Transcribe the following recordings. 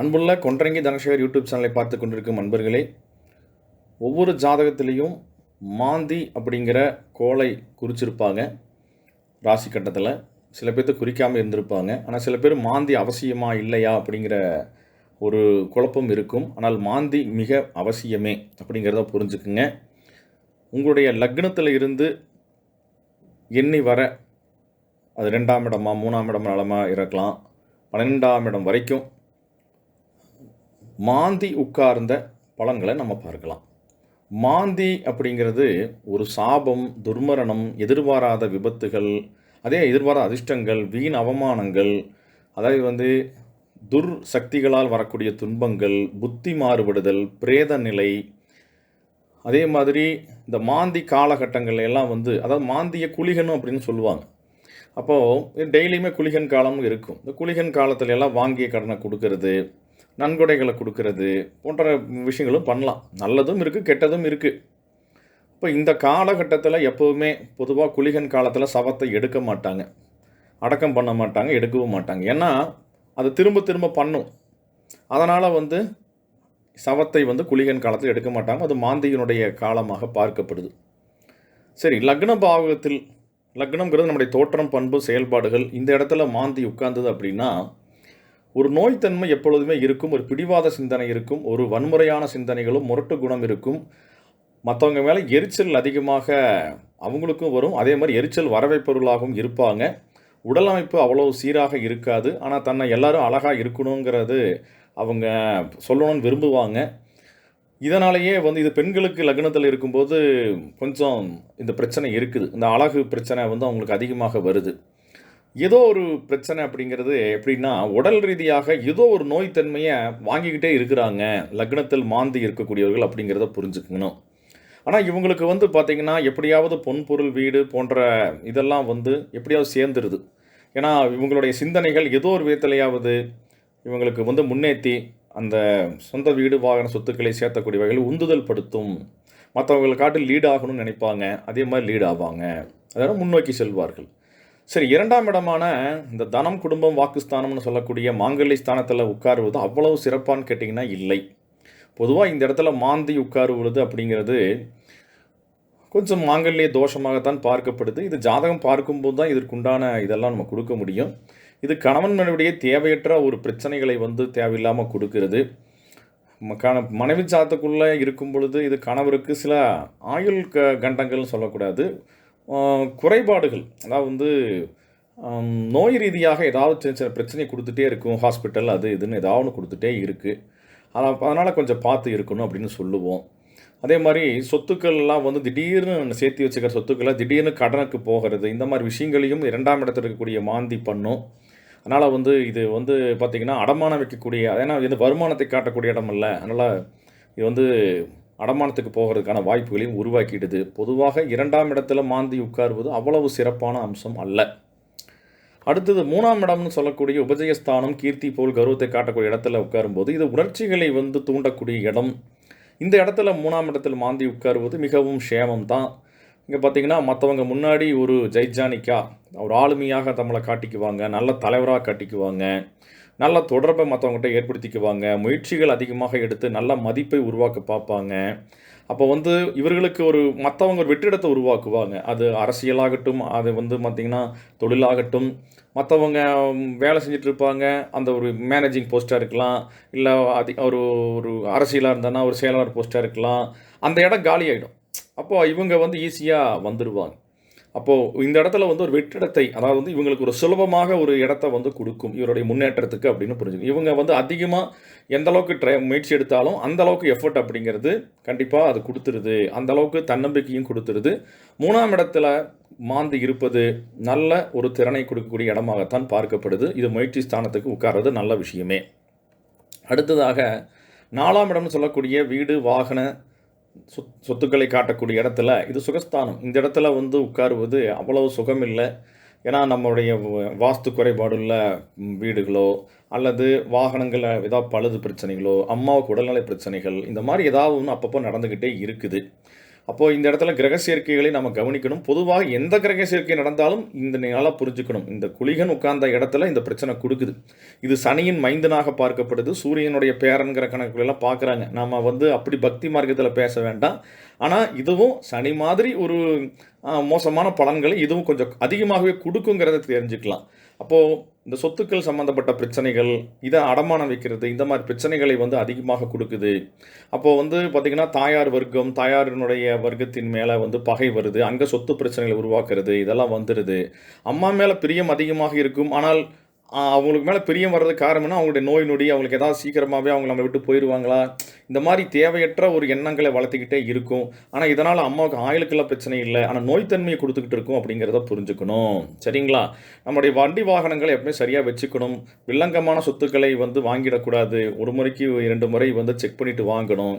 அன்புள்ள கொன்றங்கி தனசேகர் யூடியூப் சேனலை பார்த்து கொண்டிருக்கும் அன்பர்களே ஒவ்வொரு ஜாதகத்திலையும் மாந்தி அப்படிங்கிற கோலை குறிச்சிருப்பாங்க. ராசி கட்டத்தில் சில பேர்த்து குறிக்காமல் இருந்திருப்பாங்க. ஆனால் சில பேர் மாந்தி அவசியமா இல்லையா அப்படிங்கிற ஒரு குழப்பம் இருக்கும். ஆனால் மாந்தி மிக அவசியமே அப்படிங்கிறத புரிஞ்சுக்குங்க. உங்களுடைய லக்னத்தில் இருந்து எண்ணி வர அது ரெண்டாம் இடமா மூணாம் இடம் நலமாக இருக்கலாம் பன்னெண்டாம் இடம் வரைக்கும் மாந்தி உட்கார்ந்த பலன்களை நம்ம பார்க்கலாம். மாந்தி அப்படிங்கிறது ஒரு சாபம் துர்மரணம் எதிர்பாராத விபத்துகள் அதே எதிர்பாராத அதிர்ஷ்டங்கள் வீண் அவமானங்கள் அதாவது வந்து துர் சக்திகளால் வரக்கூடிய துன்பங்கள் புத்தி மாறுபடுதல் பிரேத நிலை அதே மாதிரி இந்த மாந்தி காலகட்டங்கள் எல்லாம் வந்து அதாவது மாந்திய குளிகனும் அப்படின்னு சொல்லுவாங்க. அப்போது டெய்லியுமே குளிகன் காலமும் இருக்கும். இந்த குளிகன் காலத்துல எல்லாம் வாங்கிய கடனை கொடுக்கறது நன்கொடைகளை கொடுக்கறது போன்ற விஷயங்களும் பண்ணலாம். நல்லதும் இருக்குது கெட்டதும் இருக்குது இப்போ இந்த காலகட்டத்தில் எப்போவுமே பொதுவாக குளிகன் காலத்தில் சவத்தை எடுக்க மாட்டாங்க. அடக்கம் பண்ண மாட்டாங்க எடுக்கவும் மாட்டாங்க. ஏன்னா அது திரும்ப திரும்ப பண்ணும். அதனால் வந்து சவத்தை வந்து குளிகன் காலத்தில் எடுக்க மாட்டாங்க. அது மாந்தியினுடைய காலமாக பார்க்கப்படுது. சரி லக்ன பாவகத்தில் லக்னங்கிறது நம்முடைய தோற்றம் பண்பு செயல்பாடுகள் இந்த இடத்துல மாந்தி உட்கார்ந்தது அப்படின்னா ஒரு நோய்த்தன்மை எப்பொழுதுமே இருக்கும் ஒரு பிடிவாத சிந்தனை இருக்கும் ஒரு வன்முறையான சிந்தனைகளும் முரட்டு குணம் இருக்கும். மற்றவங்க மேலே எரிச்சல் அதிகமாக அவங்களுக்கும் வரும். அதே மாதிரி எரிச்சல் வரவைப்பொருளாகவும் இருப்பாங்க. உடல் அமைப்பு அவ்வளோ சீராக இருக்காது. ஆனால் தன்னை எல்லாரும் அழகாக இருக்கணுங்கிறது அவங்க சொல்லணும்னு விரும்புவாங்க. இதனாலேயே வந்து இது பெண்களுக்கு லக்னத்தில் இருக்கும்போது கொஞ்சம் இந்த பிரச்சனை இருக்குது. இந்த அழகு பிரச்சனை வந்து அவங்களுக்கு அதிகமாக வருது. ஏதோ ஒரு பிரச்சனை அப்படிங்கிறது எப்படின்னா உடல் ரீதியாக ஏதோ ஒரு நோய்த்தன்மையை வாங்கிக்கிட்டே இருக்கிறாங்க. லக்னத்தில் மாந்தி இருக்கக்கூடியவர்கள் அப்படிங்கிறத புரிஞ்சுக்கணும். ஆனால் இவங்களுக்கு வந்து பார்த்திங்கன்னா எப்படியாவது பொன் பொருள் வீடு போன்ற இதெல்லாம் வந்து எப்படியாவது சேர்ந்துருது. ஏன்னா இவங்களுடைய சிந்தனைகள் ஏதோ ஒரு விதத்திலையாவது இவங்களுக்கு வந்து முன்னேற்றி அந்த சொந்த வீடு வாகன சொத்துக்களை சேர்த்தக்கூடிய வகையில் உந்துதல் படுத்தும். மற்றவங்களை காட்டு லீட் ஆகணும்னு நினைப்பாங்க. அதே மாதிரி லீட் ஆவாங்க அதனால் முன்னோக்கி செல்வார்கள். சரி இரண்டாம் இடமான இந்த தனம் குடும்பம் வாக்குஸ்தானம்னு சொல்லக்கூடிய மாங்கல்ய ஸ்தானத்தில் உட்காருவது அவ்வளவு சிறப்பான்னு கேட்டிங்கன்னா இல்லை. பொதுவாக இந்த இடத்துல மாந்தி உட்காருவது அப்படிங்கிறது கொஞ்சம் மாங்கல்ய தோஷமாகத்தான் பார்க்கப்படுது. இது ஜாதகம் பார்க்கும்போது தான் இதற்குண்டான இதெல்லாம் நம்ம கொடுக்க முடியும். இது கணவன் மனைவிடைய தேவையற்ற ஒரு பிரச்சனைகளை வந்து தேவையில்லாமல் கொடுக்கிறது. கண மனைவி சாத்துக்குள்ளே இருக்கும் பொழுது இது கணவருக்கு சில ஆயுள் க கண்டங்கள்னு சொல்லக்கூடாது. குறைபாடுகள். அதாவது வந்து நோய் ரீதியாக ஏதாவது சின்ன சின்ன பிரச்சனை கொடுத்துட்டே இருக்கும். ஹாஸ்பிட்டல் அது இதுன்னு ஏதாவது ஒன்று கொடுத்துட்டே இருக்குது அதனால் கொஞ்சம் பார்த்து இருக்கணும் அப்படின்னு சொல்லுவோம். அதே மாதிரி சொத்துக்கள்லாம் வந்து திடீர்னு சேர்த்து வச்சுக்கிற சொத்துக்களை திடீர்னு கடனுக்கு போகிறது இந்த மாதிரி விஷயங்களையும் இரண்டாம் இடத்துல இருக்கக்கூடிய மாந்தி பண்ணும். அதனால் வந்து இது வந்து பார்த்திங்கன்னா அடமானம் வைக்கக்கூடிய ஏன்னா இது வருமானத்தை காட்டக்கூடிய இடம் இல்லை அதனால் இது வந்து அடமானத்துக்கு போகிறதுக்கான வாய்ப்புகளையும் உருவாக்கிடுது. பொதுவாக இரண்டாம் இடத்துல மாந்தி உட்காருவது அவ்வளவு சிறப்பான அம்சம் அல்ல. அடுத்தது மூணாம் இடம்னு சொல்லக்கூடிய உபஜயஸ்தானம் கீர்த்தி போல் கௌரவத்தை காட்டக்கூடிய இடத்துல உட்காரும்போது இது உணர்ச்சிகளை வந்து தூண்டக்கூடிய இடம். இந்த இடத்துல மூணாம் இடத்தில் மாந்தி உட்காருவது மிகவும் சேமம் தான் இங்கே பார்த்தீங்கன்னா மற்றவங்க முன்னாடி ஒரு ஜெய்ஜானிக்கா ஒரு ஆளுமையாக தமிழை காட்டிக்குவாங்க நல்ல தலைவராக காட்டிக்குவாங்க. நல்ல தொடர்பை மற்றவங்ககிட்ட ஏற்படுத்திக்குவாங்க. முயற்சிகள் அதிகமாக எடுத்து நல்ல மதிப்பை உருவாக்க பார்ப்பாங்க. அப்போ வந்து இவர்களுக்கு ஒரு மற்றவங்க ஒரு வெற்றிடத்தை உருவாக்குவாங்க. அது அரசியலாகட்டும் அது வந்து பார்த்திங்கன்னா தொழிலாகட்டும் மற்றவங்க வேலை செஞ்சுட்டு இருப்பாங்க அந்த ஒரு மேனேஜிங் போஸ்ட்டாக இருக்கலாம். இல்லை அது ஒரு ஒரு அரசியலாக இருந்தானா ஒரு செயலாளர் போஸ்ட்டாக இருக்கலாம். அந்த இடம் காலி ஆகிடும் அப்போது இவங்க வந்து ஈஸியாக வந்துடுவாங்க அப்போது இந்த இடத்துல வந்து ஒரு வெற்றிடத்தை அதாவது வந்து இவங்களுக்கு ஒரு சுலபமாக ஒரு இடத்த வந்து கொடுக்கும் இவருடைய முன்னேற்றத்துக்கு அப்படின்னு புரிஞ்சுக்கும் இவங்க வந்து அதிகமாக எந்த அளவுக்கு ட்ரை முயற்சி எடுத்தாலும் அந்த அளவுக்கு எஃபர்ட் அப்படிங்கிறது கண்டிப்பாக அது கொடுத்துருது. அந்த அளவுக்கு தன்னம்பிக்கையும் கொடுத்துருது. மூணாம் இடத்துல மாந்து இருப்பது நல்ல ஒரு திறனை கொடுக்கக்கூடிய இடமாகத்தான் பார்க்கப்படுது. இது முயற்சி ஸ்தானத்துக்கு உட்கார்றது நல்ல விஷயமே. அடுத்ததாக நாலாம் இடம்னு சொல்லக்கூடிய வீடு வாகன சொத் சொத்துக்களை காட்டக்கூடிய இடத்துல இது சுகஸ்தானம். இந்த இடத்துல வந்து உட்காருவது அவ்வளவு சுகம் இல்லை ஏன்னா நம்மளுடைய வாஸ்து குறைபாடுள்ள வீடுகளோ அல்லது வாகனங்களில் ஏதாவது பழுது பிரச்சனைகளோ அம்மாவுக்கு உடல்நலை பிரச்சனைகள் இந்த மாதிரி ஏதாவது ஒன்று அப்பப்போ நடந்துக்கிட்டே இருக்குது. அப்போது இந்த இடத்துல கிரக சேர்க்கைகளை நம்ம கவனிக்கணும். பொதுவாக எந்த கிரக சேர்க்கை நடந்தாலும் இந்த நாளாக புரிஞ்சுக்கணும். இந்த குளிகன் உட்கார்ந்த இடத்துல இந்த பிரச்சனை கொடுக்குது. இது சனியின் மைந்தனாக பார்க்கப்படுது. சூரியனுடைய பேரன்கிற கணக்குகளெல்லாம் பார்க்குறாங்க. நம்ம வந்து அப்படி பக்தி மார்க்கத்தில் பேச வேண்டாம். ஆனால் இதுவும் சனி மாதிரி ஒரு மோசமான பலன்களை இதுவும் கொஞ்சம் அதிகமாகவே கொடுக்குங்கிறத தெரிஞ்சுக்கலாம். அப்போது இந்த சொத்துக்கள் சம்மந்தப்பட்ட பிரச்சனைகள் இதை அடமானம் வைக்கிறது இந்த மாதிரி பிரச்சனைகளை வந்து அதிகமாக கொடுக்குது. அப்போது வந்து பார்த்திங்கன்னா தாயார் வர்க்கம் தாயாரினுடைய வர்க்கத்தின் மேலே வந்து பகை வருது அங்கே சொத்து பிரச்சனைகளை உருவாக்குறது இதெல்லாம் வந்துடுது அம்மா மேலே பிரியம் அதிகமாக இருக்கும் ஆனால் அவங்களுக்கு மேலே பிரியம் வர்றது காரணம்னா அவங்களுடைய நோய் நொடி அவங்களுக்கு ஏதாவது சீக்கிரமாகவே அவங்க நம்ம விட்டு போயிடுவாங்களா இந்த மாதிரி தேவையற்ற ஒரு எண்ணங்களை வளர்த்துக்கிட்டே இருக்கும். ஆனால் இதனால் அம்மாவுக்கு ஆயுளுக்கெல்லாம் பிரச்சனை இல்லை. ஆனால் நோய்த்தன்மையை கொடுத்துக்கிட்டு இருக்கும் அப்படிங்கிறத புரிஞ்சுக்கணும். சரிங்களா? நம்முடைய வண்டி வாகனங்களை எப்பவுமே சரியாக வச்சுக்கணும். வில்லங்கமான சொத்துக்களை வந்து வாங்கிடக்கூடாது. ஒரு முறைக்கு இரண்டு முறை வந்து செக் பண்ணிவிட்டு வாங்கணும்.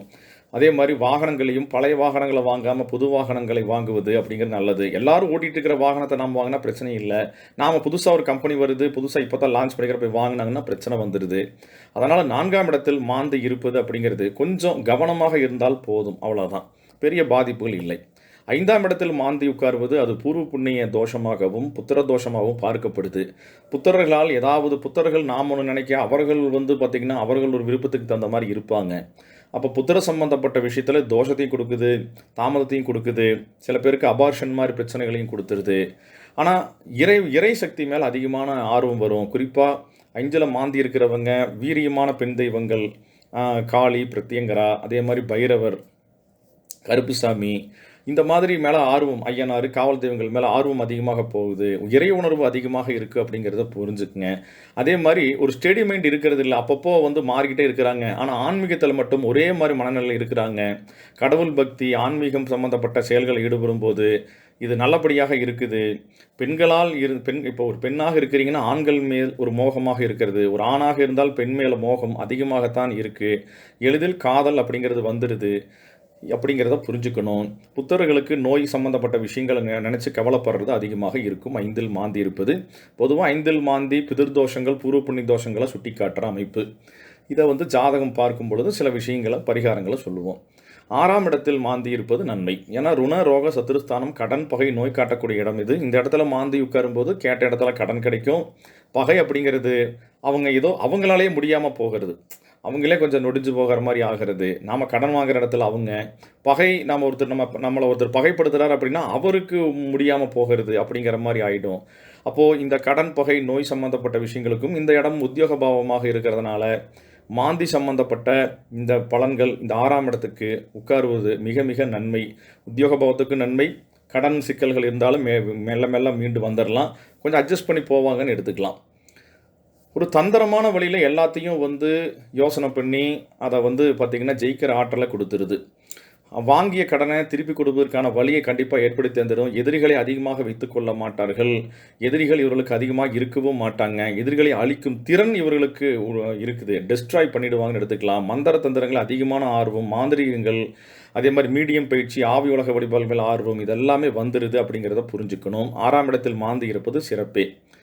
அதே மாதிரி வாகனங்களையும் பழைய வாகனங்களை வாங்காமல் புது வாகனங்களை வாங்குவது அப்படிங்கிறது நல்லது. எல்லாரும் ஓட்டிகிட்டு இருக்கிற வாகனத்தை நாம் வாங்கினா பிரச்சனை இல்லை. நாம் புதுசாக ஒரு கம்பெனி வருது புதுசாக இப்போ தான் லான்ச் பண்ணிக்கிற போய் வாங்கினாங்கன்னா பிரச்சனை வந்துடுது அதனால் நான்காம் இடத்தில் மாந்து இருப்பது அப்படிங்கிறது கொஞ்சம் கவனமாக இருந்தால் போதும். அவ்வளோதான் பெரிய பாதிப்புகள் இல்லை. ஐந்தாம் இடத்தில் மாந்தி உட்காருவது அது பூர்வ புண்ணிய தோஷமாகவும் புத்திர தோஷமாகவும் பார்க்கப்படுது. புத்தர்களால் ஏதாவது புத்தர்கள் நாம் ஒன்று நினைக்க அவர்கள் வந்து பார்த்திங்கன்னா அவர்கள் ஒரு விருப்பத்துக்கு தகுந்த மாதிரி இருப்பாங்க. அப்போ புத்திர சம்பந்தப்பட்ட விஷயத்தில் தோஷத்தையும் கொடுக்குது தாமதத்தையும் கொடுக்குது சில பேருக்கு அபார்ஷன் மாதிரி பிரச்சனைகளையும் கொடுத்துருது. ஆனால் இறை இறை சக்தி மேலே அதிகமான ஆர்வம் வரும். குறிப்பாக அஞ்சல மாந்தி இருக்கிறவங்க வீரியமான பெண் தெய்வங்கள் காளி பிரத்யங்கரா அதே மாதிரி பைரவர் கருப்புசாமி இந்த மாதிரி மேலே ஆர்வம் ஐயனார் காவல் தெய்வங்கள் மேலே ஆர்வம் அதிகமாக போகுது இறை உணர்வு அதிகமாக இருக்குது அப்படிங்கிறத புரிஞ்சுக்குங்க. அதே மாதிரி ஒரு ஸ்டேடி மைண்ட் இருக்கிறது இல்லை அப்பப்போ வந்து மாறிக்கிட்டே இருக்கிறாங்க. ஆனால் ஆன்மீகத்தில் மட்டும் ஒரே மாதிரி மனநிலை இருக்கிறாங்க. கடவுள் பக்தி ஆன்மீகம் சம்மந்தப்பட்ட செயல்களில் ஈடுபடும் போது இது நல்லபடியாக இருக்குது. பெண்களால் இரு பெண் இப்போ ஒரு பெண்ணாக இருக்கிறீங்கன்னா ஆண்கள் மேல் ஒரு மோகமாக இருக்கிறது. ஒரு ஆணாக இருந்தால் பெண் மேல மோகம் அதிகமாகத்தான் இருக்குது எளிதில் காதல் அப்படிங்கிறது வந்துடுது அப்படிங்கிறத புரிஞ்சுக்கணும். புத்தர்களுக்கு நோய் சம்பந்தப்பட்ட விஷயங்களை நெ- நினைச்சு கவலைப்படுறது அதிகமாக இருக்கும். ஐந்தில் மாந்தி இருப்பது. பொதுவாக ஐந்தில் மாந்தி பிதிர்தோஷங்கள் பூர்வ புண்ணி தோஷங்களை சுட்டி காட்டுற அமைப்பு. இதை வந்து ஜாதகம் பார்க்கும் பொழுது சில விஷயங்களை பரிகாரங்களை சொல்லுவோம். ஆறாம் இடத்தில் மாந்தி இருப்பது நன்மை. ஏன்னா ருண ரோக சத்துருஸ்தானம் கடன் பகை நோய் காட்டக்கூடிய இடம் இது. இந்த இடத்துல மாந்தி உட்காரும்போது கேட்ட இடத்துல கடன் கிடைக்கும். பகை அப்படிங்கிறது அவங்க ஏதோ அவங்களாலேயே முடியாமல் போகிறது. அவங்களே கொஞ்சம் நொடிஞ்சு போகிற மாதிரி ஆகிறது. நாம் கடன் வாங்குற இடத்துல அவங்க பகை நாம் ஒருத்தர் நம்ம நம்மளை ஒருத்தர் பகைப்படுத்துகிறார் அப்படின்னா அவருக்கு முடியாமல் போகிறது அப்படிங்கிற மாதிரி ஆகிடும் அப்போது இந்த கடன் பகை நோய் சம்மந்தப்பட்ட விஷயங்களுக்கும் இந்த இடம் உத்தியோக பாவமாக இருக்கிறதுனால மாந்தி சம்பந்தப்பட்ட இந்த பலன்கள் இந்த ஆறாம் இடத்துக்கு உட்காருவது மிக மிக நன்மை. உத்தியோக பாவத்துக்கு நன்மை. கடன் சிக்கல்கள் இருந்தாலும் மெ மெல்ல மெல்ல மீண்டு வந்துடலாம் கொஞ்சம் அட்ஜஸ்ட் பண்ணி போவாங்கன்னு எடுத்துக்கலாம். ஒரு தந்திரமான வழியில் எல்லாத்தையும் வந்து யோசனை பண்ணி அதை வந்து பார்த்திங்கன்னா ஜெயிக்கிற ஆற்றலை கொடுத்துருது. வாங்கிய கடனை திருப்பி கொடுப்பதற்கான வழியை கண்டிப்பாக ஏற்படுத்தி தந்துடும். எதிரிகளை அதிகமாக வைத்துக்கொள்ள மாட்டார்கள். எதிரிகள் இவர்களுக்கு அதிகமாக இருக்கவும் மாட்டாங்க. எதிரிகளை அழிக்கும் திறன் இவர்களுக்கு உ- இருக்குது. டெஸ்ட்ராய் பண்ணிடுவாங்கன்னு எடுத்துக்கலாம். மந்திர தந்திரங்கள் அதிகமான ஆர்வம் மாந்திரிகங்கள் அதே மாதிரி மீடியம் பயிற்சி ஆவி உலக வழிபாடுகள் ஆர்வம் இதெல்லாமே வந்துடுது அப்படிங்கிறத புரிஞ்சுக்கணும். ஆறாம் இடத்தில் மாந்தி இருப்பது சிறப்பே.